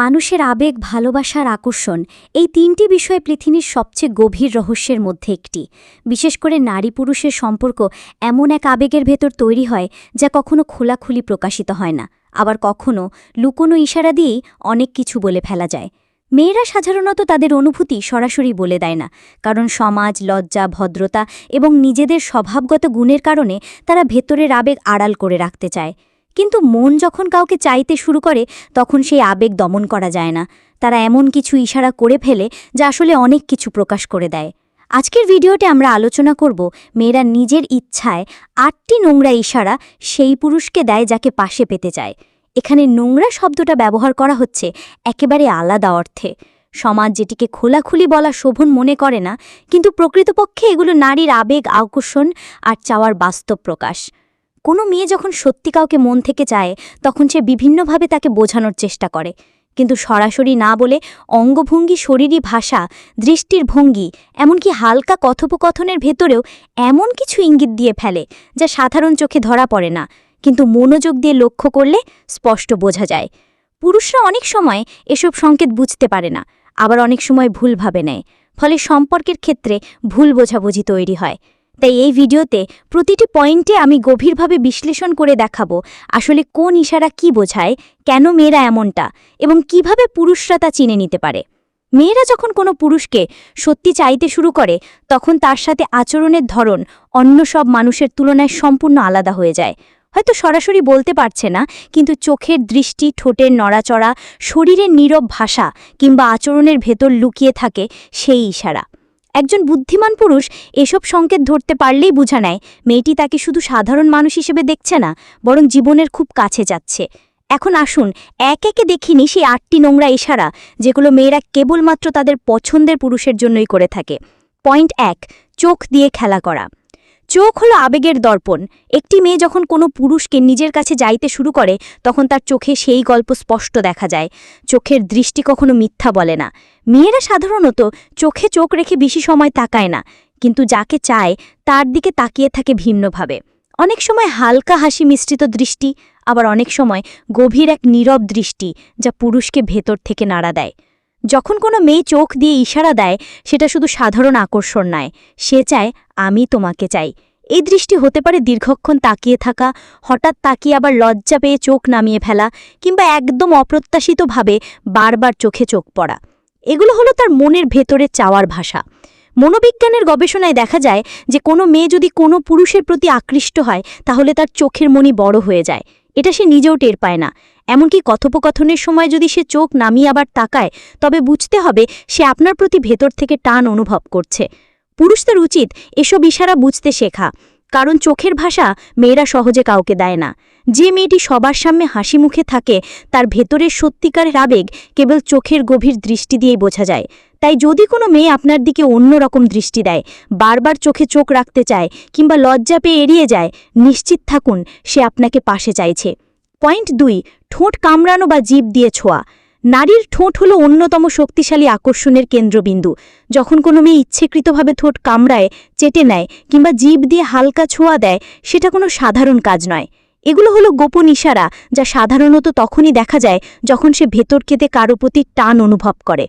মানুষের আবেগ, ভালোবাসার আকর্ষণ এই তিনটি বিষয় পৃথিবীর সবচেয়ে গভীর রহস্যের মধ্যে একটি। বিশেষ করে নারী পুরুষের সম্পর্ক এমন এক আবেগের ভেতর তৈরি হয় যা কখনো খোলাখুলি প্রকাশিত হয় না। আবার কখনো লুকোনো ইশারা দিয়েই অনেক কিছু বলে ফেলা যায়। মেয়েরা সাধারণত তাদের অনুভূতি সরাসরি বলে দেয় না, কারণ সমাজ, লজ্জা, ভদ্রতা এবং নিজেদের স্বভাবগত গুণের কারণে তারা ভেতরের আবেগ আড়াল করে রাখতে চায়। কিন্তু মন যখন কাউকে চাইতে শুরু করে, তখন সেই আবেগ দমন করা যায় না। তারা এমন কিছু ইশারা করে ফেলে, যা আসলে অনেক কিছু প্রকাশ করে দেয়। আজকের ভিডিওতে আমরা আলোচনা করব মেয়েরা নিজের ইচ্ছায় আটটি নোংরা ইশারা সেই পুরুষকে দেয় যাকে পাশে পেতে চায়। এখানে নোংরা শব্দটা ব্যবহার করা হচ্ছে একেবারে আলাদা অর্থে। সমাজ যেটিকে খোলাখুলি বলা শোভন মনে করে না, কিন্তু প্রকৃতপক্ষে এগুলো নারীর আবেগ, আকর্ষণ আর চাওয়ার বাস্তব প্রকাশ। কোনো মেয়ে যখন সত্যি কাউকে মন থেকে চায়, তখন সে বিভিন্নভাবে তাকে বোঝানোর চেষ্টা করে। কিন্তু সরাসরি না বলে অঙ্গভঙ্গি শরীরী ভাষা, দৃষ্টির ভঙ্গি, এমনকি হালকা কথোপকথনের ভেতরেও এমন কিছু ইঙ্গিত দিয়ে ফেলে, যা সাধারণ চোখে ধরা পড়ে না। কিন্তু মনোযোগ দিয়ে লক্ষ্য করলে স্পষ্ট বোঝা যায়। পুরুষরা অনেক সময় এসব সংকেত বুঝতে পারে না, আবার অনেক সময় ভুলভাবে নেয়। ফলে সম্পর্কের ক্ষেত্রে ভুল বোঝাবুঝি তৈরি হয়। তাই এই ভিডিওতে প্রতিটি পয়েন্টে আমি গভীরভাবে বিশ্লেষণ করে দেখাবো আসলে কোন ইশারা কি বোঝায়, কেন মেয়েরা এমনটা এবং কীভাবে পুরুষরা তা চিনে নিতে পারে। মেয়েরা যখন কোনো পুরুষকে সত্যি চাইতে শুরু করে, তখন তার সাথে আচরণের ধরন অন্য সব মানুষের তুলনায় সম্পূর্ণ আলাদা হয়ে যায়। হয়তো সরাসরি বলতে পারছে না, কিন্তু চোখের দৃষ্টি, ঠোঁটের নড়াচড়া, শরীরের নীরব ভাষা কিংবা আচরণের ভেতর লুকিয়ে থাকে সেই ইশারা। একজন বুদ্ধিমান পুরুষ এসব সংকেত ধরতে পারলেই বোঝা নেয়, মেয়েটি তাকে শুধু সাধারণ মানুষ হিসেবে দেখছে না, বরং জীবনের খুব কাছে যাচ্ছে। এখন আসুন, এক একে দেখিনি সেই আটটি নোংরা ইশারা, যেগুলো মেয়েরা কেবলমাত্র তাদের পছন্দের পুরুষের জন্যই করে থাকে। পয়েন্ট এক, চোখ দিয়ে খেলা করা। চোখ হলো আবেগের দর্পণ। একটি মেয়ে যখন কোনো পুরুষকে নিজের কাছে যাইতে শুরু করে, তখন তার চোখে সেই গল্প স্পষ্ট দেখা যায়। চোখের দৃষ্টি কখনো মিথ্যা বলে না। মেয়েরা সাধারণত চোখে চোখ রেখে বেশি সময় তাকায় না, কিন্তু যাকে চায়, তার দিকে তাকিয়ে থাকে ভিন্নভাবে। অনেক সময় হালকা হাসি মিশ্রিত দৃষ্টি, আবার অনেক সময় গভীর এক নীরব দৃষ্টি, যা পুরুষকে ভেতর থেকে নাড়া দেয়। যখন কোনো মেয়ে চোখ দিয়ে ইশারা দেয়, সেটা শুধু সাধারণ আকর্ষণ নয়, সে চায়, আমি তোমাকে চাই। এই দৃষ্টি হতে পারে দীর্ঘক্ষণ তাকিয়ে থাকা, হঠাৎ তাকিয়ে আবার লজ্জা পেয়ে চোখ নামিয়ে ফেলা, কিংবা একদম অপ্রত্যাশিতভাবে বারবার চোখে চোখ পড়া। এগুলো হলো তার মনের ভেতরে চাওয়ার ভাষা। মনোবিজ্ঞানের গবেষণায় দেখা যায় যে, কোনো মেয়ে যদি কোনো পুরুষের প্রতি আকৃষ্ট হয়, তাহলে তার চোখের মনি বড় হয়ে যায়। এটা সে নিজেও টের পায় না। এমনকি কথোপকথনের সময় যদি সে চোখ নামিয়ে আবার তাকায়, তবে বুঝতে হবে সে আপনার প্রতি ভেতর থেকে টান অনুভব করছে। পুরুষদের উচিত এসব ইশারা বুঝতে শেখা, কারণ চোখের ভাষা মেয়েরা সহজে কাউকে দেয় না। যে মেয়েটি সবার সামনে হাসি মুখে থাকে, তার ভেতরের সত্যিকারের আবেগ কেবল চোখের গভীর দৃষ্টি দিয়েই বোঝা যায়। তাই যদি কোনো মেয়ে আপনার দিকে অন্য রকম দৃষ্টি দেয়, বারবার চোখে চোখ রাখতে চায় কিংবা লজ্জা পেয়ে এড়িয়ে যায়, নিশ্চিত থাকুন সে আপনাকে পাশে চাইছে। পয়েন্ট দুই, ঠোঁট কামড়ানো বা জীব দিয়ে ছোঁয়া। নারীর ঠোঁট হলো অন্যতম শক্তিশালী আকর্ষণের কেন্দ্রবিন্দু। যখন কোনো মেয়ে ইচ্ছেকৃতভাবে ঠোঁট কামড়ায়, চেটে নেয় কিংবা জীব দিয়ে হালকা ছোঁয়া দেয়, সেটা কোনো সাধারণ কাজ নয়। এগুলো হলো গোপন ইশারা, যা সাধারণত তখনই দেখা যায় যখন সে ভেতর খেতে কারও প্রতি টান অনুভব করে।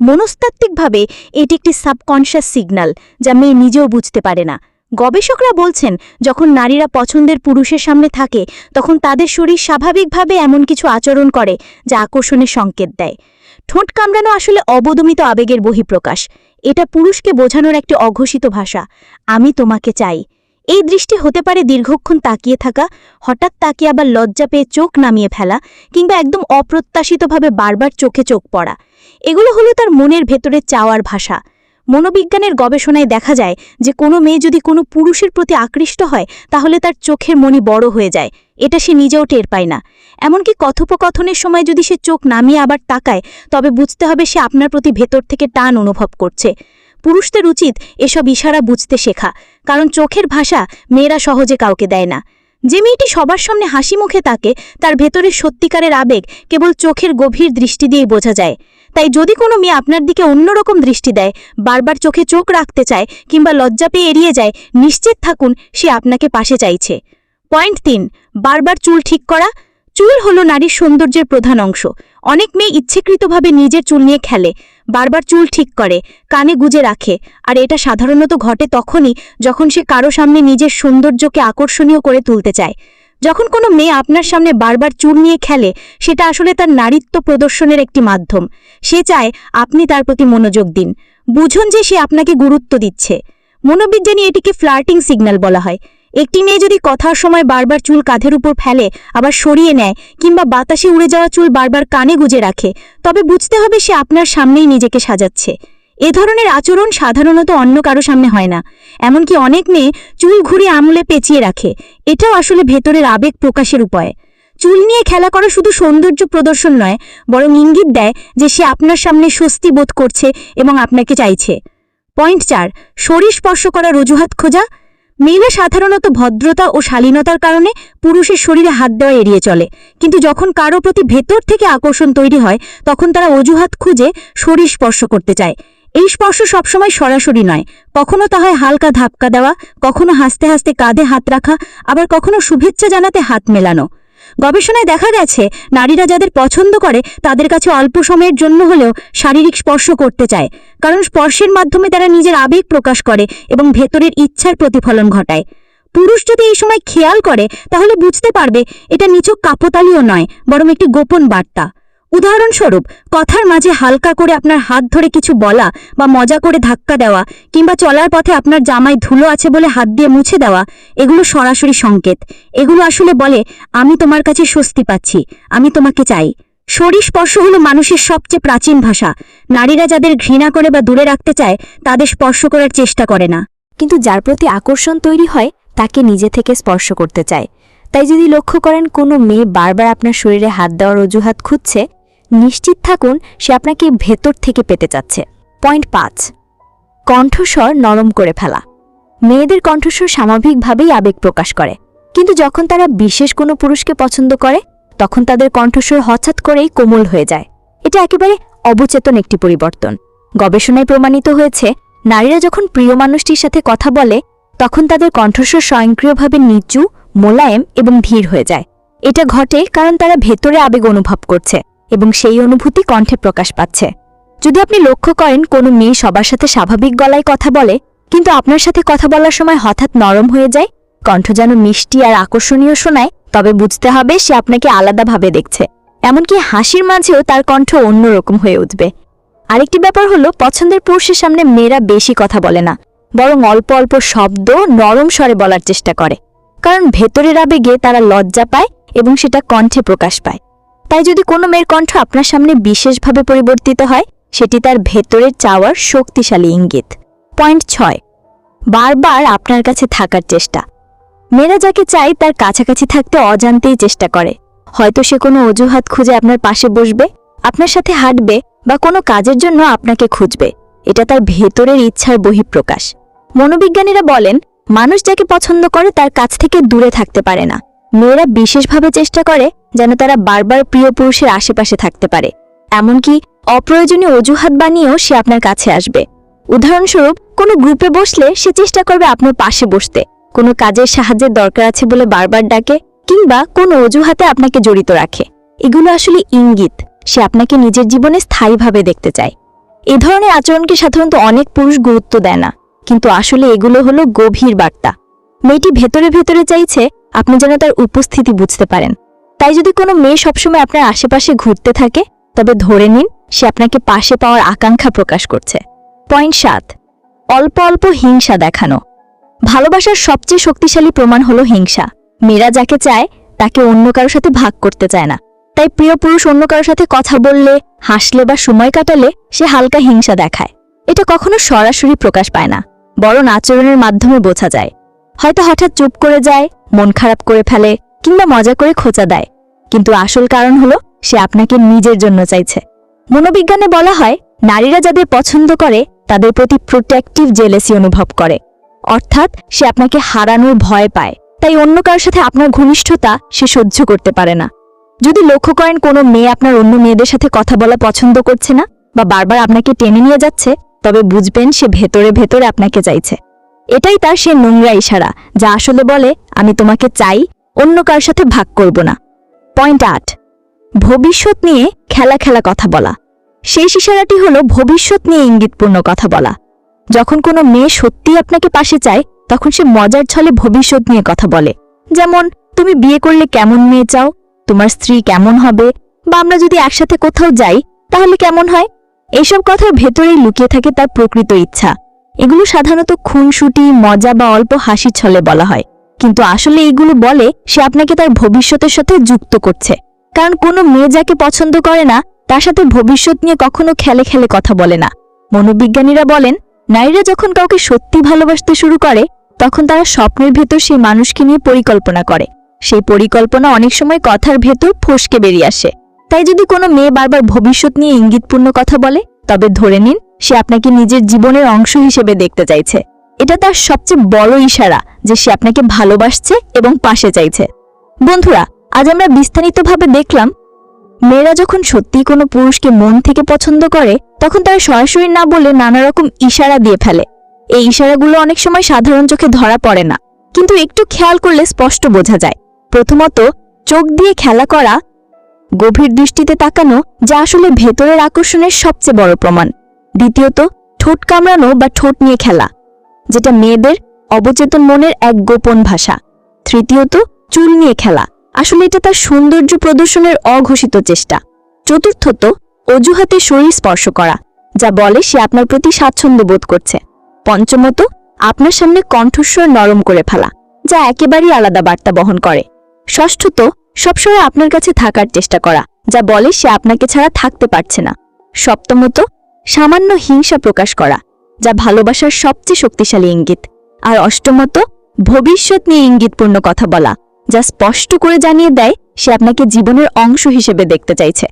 মনস্তাত্ত্বিকভাবে, এটি একটি সাবকনশাস সিগন্যাল, যা মেয়ে নিজেও বুঝতে পারে না। গবেষকরা বলছেন, যখন নারীরা পছন্দের পুরুষের সামনে থাকে, তখন তাদের শরীর স্বাভাবিকভাবে এমন কিছু আচরণ করে, যা আকর্ষণের সংকেত দেয়। ঠোঁট কামড়ানো আসলে অবদমিত আবেগের বহিঃপ্রকাশ। এটা পুরুষকে বোঝানোর একটি অঘোষিত ভাষা, আমি তোমাকে চাই। এই দৃষ্টি হতে পারে দীর্ঘক্ষণ তাকিয়ে থাকা, হঠাৎ তাকিয়ে আবার লজ্জা পেয়ে চোখ নামিয়ে ফেলা, কিংবা একদম অপ্রত্যাশিতভাবে বারবার চোখে চোখ পড়া। এগুলো হলো তার মনের ভেতরে চাওয়ার ভাষা। মনোবিজ্ঞানের গবেষণায় দেখা যায় যে কোনো মেয়ে যদি কোনো পুরুষের প্রতি আকৃষ্ট হয়, তাহলে তার চোখের মনি বড় হয়ে যায়। এটা সে নিজেও টের পায় না। এমনকি কথোপকথনের সময় যদি সে চোখ নামিয়ে আবার তাকায়, তবে বুঝতে হবে সে আপনার প্রতি ভেতর থেকে টান অনুভব করছে। পুরুষদের উচিত এসব ইশারা বুঝতে শেখা, কারণ চোখের ভাষা মেয়েরা সহজে কাউকে দেয় না। যে মেয়েটি সবার সামনে হাসি মুখে তাকে, তার ভেতরের সত্যিকারের আবেগ কেবল চোখের গভীর দৃষ্টি দিয়েই বোঝা যায়। তাই যদি কোনো মেয়ে আপনার দিকে অন্যরকম দৃষ্টি দেয়, বারবার চোখে চোখ রাখতে চায় কিংবা লজ্জা পেয়ে এড়িয়ে যায়, নিশ্চিত থাকুন সে আপনাকে পাশে চাইছে। পয়েন্ট তিন, বারবার চুল ঠিক করা। চুল হলো নারীর সৌন্দর্যের প্রধান অংশ। অনেক মেয়ে ইচ্ছেকৃতভাবে নিজের চুল নিয়ে খেলে, বারবার চুল ঠিক করে, কানে গুজে রাখে, আর এটা সাধারণত ঘটে তখনই যখন সে কারও সামনে নিজের সৌন্দর্যকে আকর্ষণীয় করে তুলতে চায়। যখন কোনো মেয়ে আপনার সামনে বারবার চুল নিয়ে খেলে, সেটা আসলে তার নারীত্ব প্রদর্শনের একটি মাধ্যম। সে চায় আপনি তার প্রতি মনোযোগ দিন। বুঝুন যে সে আপনাকে গুরুত্ব দিচ্ছে। মনোবিজ্ঞানী এটিকে ফ্লার্টিং সিগন্যাল বলা হয়। একটি মেয়ে যদি কথার সময় বারবার চুল কাঁধের উপর ফেলে, আবার সরিয়ে নেয়, কিংবা বাতাসে উড়ে যাওয়া চুল বারবার কানে গুজে রাখে, তবে বুঝতে হবে সে আপনার সামনেই নিজেকে সাজাচ্ছে। এ ধরনের আচরণ সাধারণত অন্য কারও সামনে হয় না, এমনকি অনেক মেয়ে চুল ঘুরে আমলে পেঁচিয়ে রাখে। এটাও আসলে ভেতরের আবেগ প্রকাশের উপায়। চুল নিয়ে খেলা করা শুধু সৌন্দর্য প্রদর্শন নয়, বরং ইঙ্গিত দেয় যে সে আপনার সামনে স্বস্তি বোধ করছে এবং আপনাকে চাইছে। পয়েন্ট চার, শরীর স্পর্শ করার অজুহাত খোঁজা। মেয়েরা সাধারণত ভদ্রতা ও শালীনতার কারণে পুরুষের শরীরে হাত দেওয়া এড়িয়ে চলে, কিন্তু যখন কারও প্রতি ভেতর থেকে আকর্ষণ তৈরি হয়, তখন তারা অজুহাত খুঁজে শরীর স্পর্শ করতে চায়। এই স্পর্শ সবসময় সরাসরি নয়। কখনো তা হয় হালকা ধাপকা দেওয়া, কখনো হাসতে হাসতে কাঁধে হাত রাখা, আবার কখনো শুভেচ্ছা জানাতে হাত মেলানো। গবেষণায় দেখা গেছে, নারীরা যাদের পছন্দ করে, তাদের কাছে অল্প সময়ের জন্য হলেও শারীরিক স্পর্শ করতে চায়। কারণ স্পর্শের মাধ্যমে তারা নিজের আবেগ প্রকাশ করে এবং ভেতরের ইচ্ছার প্রতিফলন ঘটায়। পুরুষ যদি এই সময় খেয়াল করে, তাহলে বুঝতে পারবে এটা নিছক কাপতালিও নয়, বরং একটি গোপন বার্তা। উদাহরণস্বরূপ, কথার মাঝে হালকা করে আপনার হাত ধরে কিছু বলা বা মজা করে ধাক্কা দেওয়া কিংবা চলার পথে আপনার জামায় ধুলো আছে বলে হাত দিয়ে মুছে দেওয়া, এগুলো সরাসরি সংকেত। এগুলো আসলে বলে, আমি তোমার কাছে স্বস্তি পাচ্ছি, আমি তোমাকে চাই। শরীর স্পর্শ হলো মানুষের সবচেয়ে প্রাচীন ভাষা। নারীরা যাদের ঘৃণা করে বা দূরে রাখতে চায়, তাদের স্পর্শ করার চেষ্টা করে না। কিন্তু যার প্রতি আকর্ষণ তৈরি হয়, তাকে নিজে থেকে স্পর্শ করতে চায়। তাই যদি লক্ষ্য করেন, কোনো মেয়ে বারবার আপনার শরীরে হাত দেওয়ার অজুহাত খুঁজছে নিশ্চিত থাকুন, সে আপনাকে ভেতর থেকে পেতে চাচ্ছে। পয়েন্ট পাঁচ। কণ্ঠস্বর নরম করে ফেলা। মেয়েদের কণ্ঠস্বর স্বাভাবিকভাবেই আবেগ প্রকাশ করে। কিন্তু যখন তারা বিশেষ কোনো পুরুষকে পছন্দ করে, তখন তাদের কণ্ঠস্বর হঠাৎ করেই কোমল হয়ে যায়। এটা একেবারে অবচেতন একটি পরিবর্তন। গবেষণায় প্রমাণিত হয়েছে, নারীরা যখন প্রিয় মানুষটির সাথে কথা বলে, তখন তাদের কণ্ঠস্বর স্বয়ংক্রিয়ভাবে নিচু, মোলায়েম এবং ধীর হয়ে যায়। এটা ঘটে কারণ তারা ভেতরে আবেগ অনুভব করছে। এবং সেই অনুভূতি কণ্ঠে প্রকাশ পাচ্ছে। যদি আপনি লক্ষ্য করেন, কোনো মেয়ে সবার সাথে স্বাভাবিক গলায় কথা বলে, কিন্তু আপনার সাথে কথা বলার সময় হঠাৎ নরম হয়ে যায়, কণ্ঠ যেন মিষ্টি আর আকর্ষণীয় শোনায়, তবে বুঝতে হবে সে আপনাকে আলাদাভাবে দেখছে। এমনকি হাসির মাঝেও তার কণ্ঠ অন্যরকম হয়ে উঠবে। আরেকটি ব্যাপার হলো, পছন্দের পুরুষের সামনে মেয়েরা বেশি কথা বলে না, বরং অল্প অল্প শব্দ নরম স্বরে বলার চেষ্টা করে। কারণ ভেতরের আবেগে তারা লজ্জা পায় এবং সেটা কণ্ঠে প্রকাশ পায়। তাই যদি কোনো মেয়ের কণ্ঠ আপনার সামনে বিশেষভাবে পরিবর্তিত হয়, সেটি তার ভেতরের চাওয়ার শক্তিশালী ইঙ্গিত। পয়েন্ট ছয়, বারবার আপনার কাছে থাকার চেষ্টা। মেয়েরা যাকে চাই তার কাছাকাছি থাকতে অজান্তেই চেষ্টা করে। হয়তো সে কোনো অজুহাত খুঁজে আপনার পাশে বসবে, আপনার সাথে হাঁটবে বা কোনো কাজের জন্য আপনাকে খুঁজবে। এটা তার ভেতরের ইচ্ছার বহিঃপ্রকাশ। মনোবিজ্ঞানীরা বলেন, মানুষ যাকে পছন্দ করে, তার কাছ থেকে দূরে থাকতে পারে না। মেয়েরা বিশেষভাবে চেষ্টা করে যেন তারা বারবার প্রিয় পুরুষের আশেপাশে থাকতে পারে। এমনকি অপ্রয়োজনীয় অজুহাত বানিয়েও সে আপনার কাছে আসবে। উদাহরণস্বরূপ, কোনো গ্রুপে বসলে সে চেষ্টা করবে আপনার পাশে বসতে। কোনো কাজের সাহায্যের দরকার আছে বলে বারবার ডাকে কিংবা কোনো অজুহাতে আপনাকে জড়িত রাখে। এগুলো আসলে ইঙ্গিত। সে আপনাকে নিজের জীবনে স্থায়ীভাবে দেখতে চায়। এ ধরনের আচরণকে সাধারণত অনেক পুরুষ গুরুত্ব দেয় না। কিন্তু আসলে এগুলো হলো গভীর বার্তা। মেয়েটি ভেতরে ভেতরে চাইছে আপনি যেন তার উপস্থিতি বুঝতে পারেন। তাই যদি কোনো মেয়ে সবসময় আপনার আশেপাশে ঘুরতে থাকে, তবে ধরে নিন সে আপনাকে পাশে পাওয়ার আকাঙ্ক্ষা প্রকাশ করছে। পয়েন্ট সাত, অল্প অল্প হিংসা দেখানো। ভালোবাসার সবচেয়ে শক্তিশালী প্রমাণ হলো হিংসা। মেয়েরা যাকে চায়, তাকে অন্য কারোর সাথে ভাগ করতে চায় না। তাই প্রিয় পুরুষ অন্য কারোর সাথে কথা বললে, হাসলে বা সময় কাটালে সে হালকা হিংসা দেখায়। এটা কখনো সরাসরি প্রকাশ পায় না, বরং আচরণের মাধ্যমে বোঝা যায়। হয়তো হঠাৎ চুপ করে যায়, মন খারাপ করে ফেলে কিংবা মজা করে খোঁচা দেয়। কিন্তু আসল কারণ হলো, সে আপনাকে নিজের জন্য চাইছে। মনোবিজ্ঞানে বলা হয়, নারীরা যাদের পছন্দ করে, তাদের প্রতি প্রোটেক্টিভ জেলেসি অনুভব করে। অর্থাৎ, সে আপনাকে হারানোর ভয় পায়। তাই অন্য কারোর সাথে আপনার ঘনিষ্ঠতা সে সহ্য করতে পারে না। যদি লক্ষ্য করেন, কোনো মেয়ে আপনার অন্য মেয়েদের সাথে কথা বলা পছন্দ করছে না, বা বারবার আপনাকে টেনে নিয়ে যাচ্ছে, তবে বুঝবেন সে ভেতরে ভেতরে আপনাকে চাইছে। এটাই তার সে নোংরা ইশারা, যা আসলে বলে, আমি তোমাকে চাই অন্য কার সাথে ভাগ করব না। পয়েন্ট আট। ভবিষ্যৎ নিয়ে খেলা খেলা কথা বলা। শেষ ইশারাটি হলো ভবিষ্যৎ নিয়ে ইঙ্গিতপূর্ণ কথা বলা। যখন কোনো মেয়ে সত্যি আপনাকে পাশে চায়, তখন সে মজার ছলে ভবিষ্যৎ নিয়ে কথা বলে। যেমন, তুমি বিয়ে করলে কেমন মেয়ে চাও? তোমার স্ত্রী কেমন হবে? বা আমরা যদি একসাথে কোথাও যাই, তাহলে কেমন হয়? এইসব কথার ভেতরেই লুকিয়ে থাকে তার প্রকৃত ইচ্ছা। এগুলো সাধারণত খুনসুটি, মজা বা অল্প হাসি ছলে বলা হয়। কিন্তু আসলে এইগুলো বলে সে আপনাকে তার ভবিষ্যতের সাথে যুক্ত করছে। কারণ কোনো মেয়ে যাকে পছন্দ করে না, তার সাথে ভবিষ্যৎ নিয়ে কখনো খেলে খেলে কথা বলে না। মনোবিজ্ঞানীরা বলেন, নারীরা যখন কাউকে সত্যি ভালোবাসতে শুরু করে, তখন তারা স্বপ্নের ভেতর সেই মানুষকে নিয়ে পরিকল্পনা করে। সেই পরিকল্পনা অনেক সময় কথার ভেতর ফসকে বেরিয়ে আসে। তাই যদি কোনো মেয়ে বারবার ভবিষ্যৎ নিয়ে ইঙ্গিতপূর্ণ কথা বলে, তবে ধরে নিন, সে আপনাকে নিজের জীবনের অংশ হিসেবে দেখতে চাইছে। এটা তার সবচেয়ে বড় ইশারা যে সে আপনাকে ভালোবাসছে এবং পাশে চাইছে। বন্ধুরা, আজ আমরা বিস্তারিতভাবে দেখলাম, মেয়েরা যখন সত্যিই কোনো পুরুষকে মন থেকে পছন্দ করে, তখন তারা সরাসরি না বলে নানা রকম ইশারা দিয়ে ফেলে। এই ইশারাগুলো অনেক সময় সাধারণ চোখে ধরা পড়ে না, কিন্তু একটু খেয়াল করলে স্পষ্ট বোঝা যায়। প্রথমত, চোখ দিয়ে খেলা করা, গভীর দৃষ্টিতে তাকানো, যা আসলে ভেতরের আকর্ষণের সবচেয়ে বড় প্রমাণ। দ্বিতীয়ত, ঠোঁট কামড়ানো বা ঠোঁট নিয়ে খেলা। যেটা মেয়েদের অবচেতন মনের এক গোপন ভাষা। তৃতীয়ত, চুল নিয়ে খেলা। আসলে এটা তার সৌন্দর্য প্রদর্শনের অঘোষিত চেষ্টা। চতুর্থত, অজুহাতে শরীর স্পর্শ করা, যা বলে সে আপনার প্রতি স্বাচ্ছন্দ্য বোধ করছে। পঞ্চমত, আপনার সামনে কণ্ঠস্বর নরম করে ফেলা, যা একেবারেই আলাদা বার্তা বহন করে। ষষ্ঠত, সবসময় আপনার কাছে থাকার চেষ্টা করা, যা বলে সে আপনাকে ছাড়া থাকতে পারছে না। সপ্তমত, সামান্য হিংসা প্রকাশ করা যা ভালোবাসার সবচেয়ে শক্তিশালী ইঙ্গিত। আর অষ্টমত, ভবিষ্যৎ নিয়ে ইঙ্গিতপূর্ণ কথা বলা, যা স্পষ্ট করে জানিয়ে দেয় সে আপনাকে জীবনের অংশ হিসেবে দেখতে চাইছে।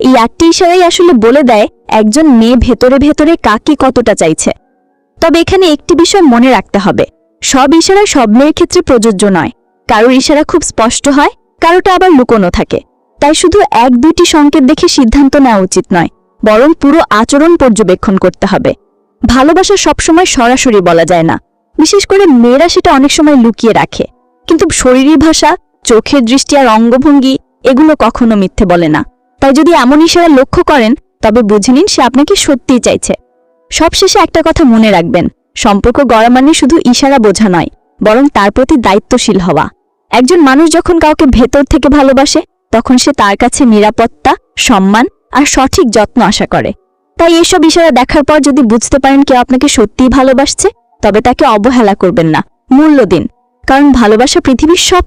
এই আটটি ইশারাই আসলে বলে দেয় একজন মেয়ে ভেতরে ভেতরে কাকে কতটা চাইছে। তবে এখানে একটি বিষয় মনে রাখতে হবে, সব ইশারা সব মেয়ের ক্ষেত্রে প্রযোজ্য নয়। কারোর ইশারা খুব স্পষ্ট হয় কারোটা আবার লুকোনো থাকে। তাই শুধু এক দুইটি সংকেত দেখে সিদ্ধান্ত নেওয়া উচিত নয়, বরং পুরো আচরণ পর্যবেক্ষণ করতে হবে। ভালোবাসা সবসময় সরাসরি বলা যায় না। বিশেষ করে মেয়েরা সেটা অনেক সময় লুকিয়ে রাখে। কিন্তু শরীরী ভাষা, চোখের দৃষ্টি আর অঙ্গভঙ্গি এগুলো কখনো মিথ্যে বলে না। তাই যদি এমন ইশারা লক্ষ্য করেন, তবে বুঝে নিন সে আপনাকে সত্যিই চাইছে। সবশেষে একটা কথা মনে রাখবেন, সম্পর্ক গড়া মানে শুধু ইশারা বোঝা নয়, বরং তার প্রতি দায়িত্বশীল হওয়া। একজন মানুষ যখন কাউকে ভেতর থেকে ভালোবাসে, তখন সে তার কাছে নিরাপত্তা, সম্মান আর সঠিক যত্ন আশা করে। তাই এসব ইশারা দেখার পর যদি বুঝতে পারেন কেউ আপনাকে সত্যিই ভালোবাসছে, তবে তাকে অবহেলা করবেন না। মূল্য দিন। কারণ ভালোবাসা পৃথিবীর সব